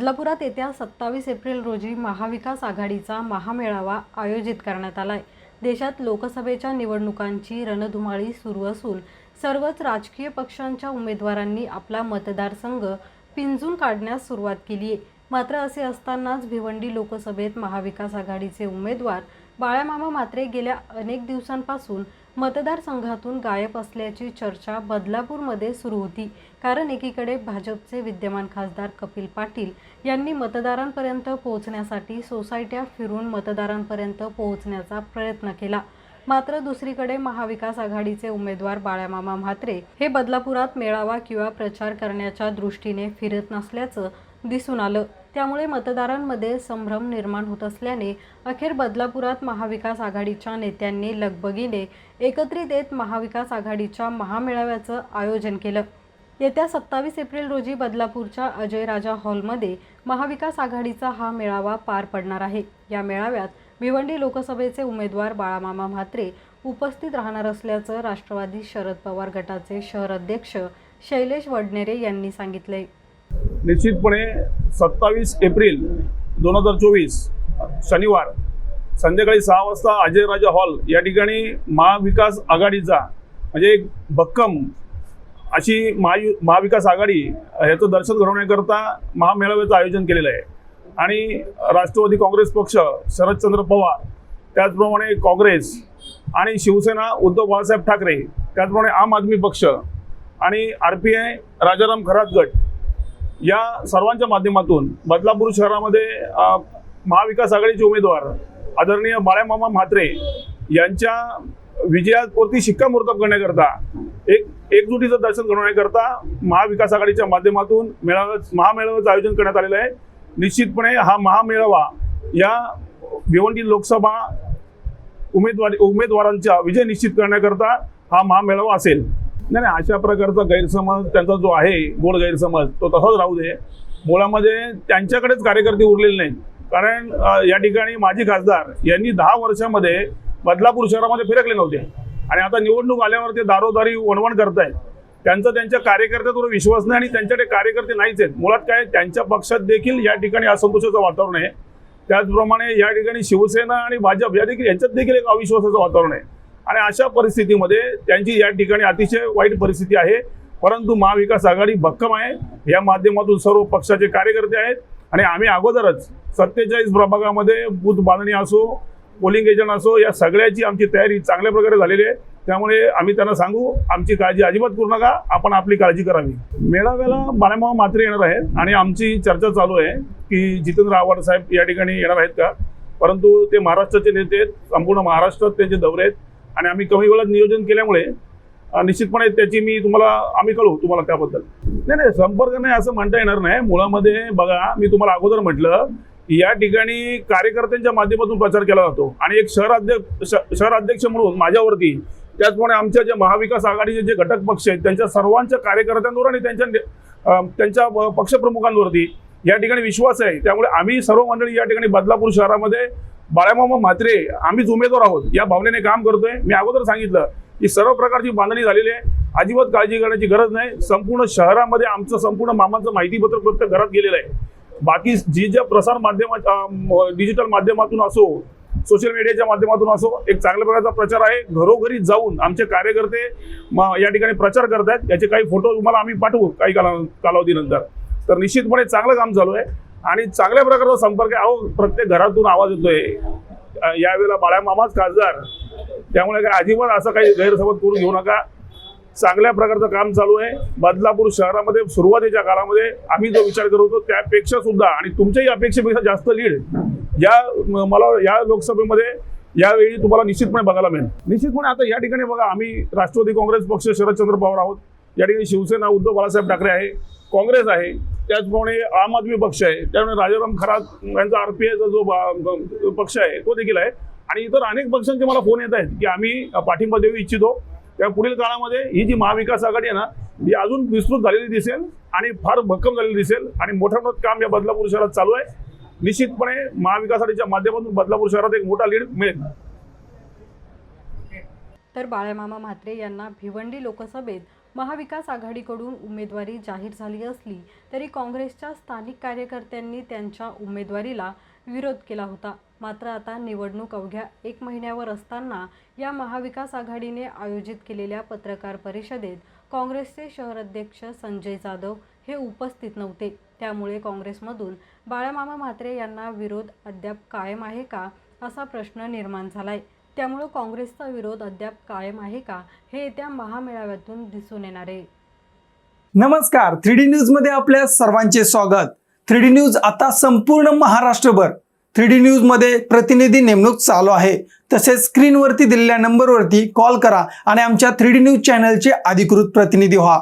बदलापुरात येत्या सत्तावीस एप्रिल रोजी महाविकास आघाडीचा महामेळावा आयोजित करण्यात आला आहे देशात लोकसभेच्या निवडणुकांची रणधुमाळी सुरू असून सर्वच राजकीय पक्षांच्या उमेदवारांनी आपला मतदारसंघ पिंजून काढण्यास सुरुवात केली आहे. मात्र असे असतानाच भिवंडी लोकसभेत महाविकास आघाडीचे उमेदवार बाळामामा मात्रे गेल्या अनेक दिवसांपासून मतदारसंघातून गायब असल्याची चर्चा बदलापूरमध्ये सुरू होती. कारण एकीकडे भाजपचे विद्यमान खासदार कपिल पाटील यांनी मतदारांपर्यंत पोहोचण्यासाठी सोसायट्या फिरून मतदारांपर्यंत पोहोचण्याचा प्रयत्न केला. मात्र दुसरीकडे महाविकास आघाडीचे उमेदवार बाळामामा म्हात्रे हे बदलापुरात मेळावा किंवा प्रचार करण्याच्या दृष्टीने फिरत नसल्याचं दिसून आलं. त्यामुळे मतदारांमध्ये संभ्रम निर्माण होत असल्याने अखेर बदलापुरात महाविकास आघाडीच्या नेत्यांनी लगबगीने एकत्रित येत महाविकास आघाडीच्या महामेळाव्याचं आयोजन केलं. येत्या सत्तावीस एप्रिल रोजी बदलापूरच्या अजय राजा हॉलमध्ये महाविकास आघाडीचा हा मेळावा पार पडणार आहे. या मेळाव्यात भिवंडी लोकसभेचे उमेदवार बाळामामा म्हात्रे उपस्थित राहणार असल्याचं राष्ट्रवादी शरद पवार गटाचे शहर अध्यक्ष शैलेश वडनेरे यांनी सांगितले निश्चितपणे सत्तावीस एप्रिल दोन हजार चोवीस शनिवार संध्याकाळी सहा वाजता अजय राजा हॉल या ठिकाणी महाविकास आघाडीचा म्हणजे एक भक्कम अशी महायु महाविकास आघाडी ह्याचं दर्शन घडवण्याकरता महामेळाव्याचं आयोजन केलेलं आहे. आणि राष्ट्रवादी काँग्रेस पक्ष शरदचंद्र पवार त्याचप्रमाणे काँग्रेस आणि शिवसेना उद्धव बाळासाहेब ठाकरे त्याचप्रमाणे आम आदमी पक्ष आणि R P I Rajaram Kharat गट या सर्वांच्या माध्यमातून बदलापूर शहरामध्ये महाविकास आघाडीचे उमेदवार आदरणीय बाळ्यामामा म्हात्रे यांच्या विजयावरती शिक्कामोर्तब करण्याकरता एक एकजुटीचं दर्शन घडवण्याकरता महाविकास आघाडीच्या माध्यमातून मेळाव्या महामेळाव्याचं आयोजन करण्यात आलेलं आहे. निश्चितपणे हा महामेळावा या भिवंडी लोकसभा उमेदवारी उमेदवारांचा विजय निश्चित करण्याकरता हा महामेळावा असेल. नाही नाही अशा प्रकारचा गैरसमज त्यांचा जो आहे गोड गैरसमज तो तसाच राहू दे. मुळामध्ये त्यांच्याकडेच कार्यकर्ते उरलेले नाहीत. कारण या ठिकाणी माजी खासदार यांनी दहा वर्षामध्ये बदलापूर शहरामध्ये फिरकले नव्हते. आणि आता निवडणूक आल्यावर ते दारोदारी वणवण करतायत. त्यांचा त्यांच्या कार्यकर्त्यावर विश्वास नाही आणि त्यांच्याकडे कार्यकर्ते नाहीच आहेत. मुळात काय त्यांच्या पक्षात देखील या ठिकाणी असंतोषाचं वातावरण आहे. त्याचप्रमाणे या ठिकाणी शिवसेना आणि भाजप या देखील यांच्यात देखील एक अविश्वासाचं वातावरण आहे. आणि अशा परिस्थितीमध्ये त्यांची या ठिकाणी अतिशय वाईट परिस्थिती आहे. परंतु महाविकास आघाडी भक्कम आहे. या माध्यमातून सर्व पक्षाचे कार्यकर्ते आहेत. आणि आम्ही अगोदरच सत्तेचाळीस प्रभागामध्ये बूथ बांधणी असो पोलिंग एजंट असो या सगळ्याची आमची तयारी चांगल्या प्रकारे झालेली आहे. त्यामुळे आम्ही त्यांना सांगू आमची काळजी अजिबात करू नका. आपण आपली काळजी करावी. मेळाव्याला बाळामामा मात्र येणार आहेत. आणि आमची चर्चा चालू आहे की जितेंद्र आव्हाड साहेब या ठिकाणी येणार आहेत का? परंतु ते महाराष्ट्राचे नेते आहेत. संपूर्ण महाराष्ट्रात त्यांचे दौरे आहेत. आणि आम्ही कमी वेळात नियोजन केल्यामुळे निश्चितपणे त्याची मी तुम्हाला आम्ही कळू तुम्हाला त्याबद्दल. नाही नाही संपर्क नाही असं म्हणता येणार नाही. मुळामध्ये बघा मी तुम्हाला अगोदर म्हटलं की या ठिकाणी कार्यकर्त्यांच्या माध्यमातून प्रचार केला जातो. आणि एक शहर अध्यक्ष शहर अध्यक्ष म्हणून माझ्यावरती त्याचप्रमाणे आमच्या ज्या महाविकास आघाडीचे जे घटक पक्ष आहेत त्यांच्या सर्वांच्या कार्यकर्त्यांवर आणि त्यांच्या त्यांच्या पक्षप्रमुखांवरती या ठिकाणी विश्वास आहे. त्यामुळे आम्ही सर्व मंडळी या ठिकाणी बदलापूर शहरामध्ये बाळामामा म्हात्रे आम्हीच उमेदवार आहोत. या भावनेने काम करतोय. मी अगोदर सांगितलं की सर्व प्रकारची बांधणी झालेली आहे. अजिबात काळजी करण्याची गरज नाही. संपूर्ण शहरामध्ये आमचं संपूर्ण मामाचं माहितीपत्रक प्रत्येक घरात गेलेलं आहे. बाकी जी ज्या प्रसार माध्यमात डिजिटल माध्यमातून असो सोशल मीडियाच्या माध्यमातून असो एक चांगल्या प्रकारचा प्रचार आहे. घरोघरी जाऊन आमचे कार्यकर्ते या ठिकाणी प्रचार करतायत. याचे काही फोटो तुम्हाला आम्ही पाठवू काही काला कालावधीनंतर. तर निश्चितपणे चांगलं काम चालू आहे. आणि चांगल्या प्रकारचा संपर्क आहे. अहो प्रत्येक घरातून आवाज येतोय. यावेळेला बाळ्यामामाच खासदार. त्यामुळे काय अजिबात असं काही गैरसमज करून घेऊ नका. चांगल्या प्रकारचं काम चालू आहे. बदलापूर शहरामध्ये सुरुवातीच्या काळामध्ये आम्ही जो विचार करत होतो त्यापेक्षा सुद्धा आणि तुमच्याही अपेक्षेपेक्षा जास्त लीड या मला या लोकसभेमध्ये यावेळी तुम्हाला निश्चितपणे बघायला मिळेल. निश्चितपणे आता या ठिकाणी बघा आम्ही राष्ट्रवादी काँग्रेस पक्ष शरदचंद्र पवार आहोत. या ठिकाणी शिवसेना उद्धव बाळासाहेब ठाकरे आहे. काँग्रेस आहे. त्याचप्रमाणे आम आदमी पक्ष आहे त्यामुळे राजाराम खरात यांचा आर जो आयचा जो पक्ष आहे तो देखील आहे. आणि इतर अनेक पक्षांचे मला फोन येत आहेत की आम्ही पाठिंबा देऊ इच्छितो. त्या पुढील काळामध्ये ही जी महाविकास आघाडी आहे ना ही अजून विस्तृत झालेली दिसेल आणि फार भक्कम झालेली दिसेल आणि मोठं मोठं काम या बदलापूर शहरात चालू आहे. निश्चितपणे महाविकास आघाडीच्या माध्यमातून बदलापूर शहरात एक मोठा लीड मिळेल. तर बाळेमामा म्हात्रे यांना भिवंडी लोकसभेत महाविकास आघाडीकडून उमेदवारी जाहीर झाली असली तरी काँग्रेसच्या स्थानिक कार्यकर्त्यांनी त्यांच्या उमेदवारीला विरोध केला होता. मात्र आता निवडणूक अवघ्या एक महिन्यावर असताना या महाविकास आघाडीने आयोजित केलेल्या पत्रकार परिषदेत काँग्रेसचे शहराध्यक्ष संजय जाधव हे उपस्थित नव्हते. त्यामुळे काँग्रेसमधून बाळामामा म्हात्रे यांना विरोध अद्याप कायम आहे का असा प्रश्न निर्माण झाला आहे त्यामुळं काँग्रेसचा विरोध अद्याप कायम आहे का हे येत्या महामेळाव्यातून दिसून येणार आहे. नमस्कार थ्री डी न्यूजमध्ये आपल्या सर्वांचे स्वागत. थ्री डी न्यूज आता संपूर्ण महाराष्ट्रभर. थ्री डी न्यूजमध्ये प्रतिनिधी नेमणूक चालू आहे. तसेच स्क्रीनवरती दिलेल्या नंबरवरती कॉल करा आणि आमच्या थ्री डी न्यूज चॅनलचे अधिकृत प्रतिनिधी व्हा.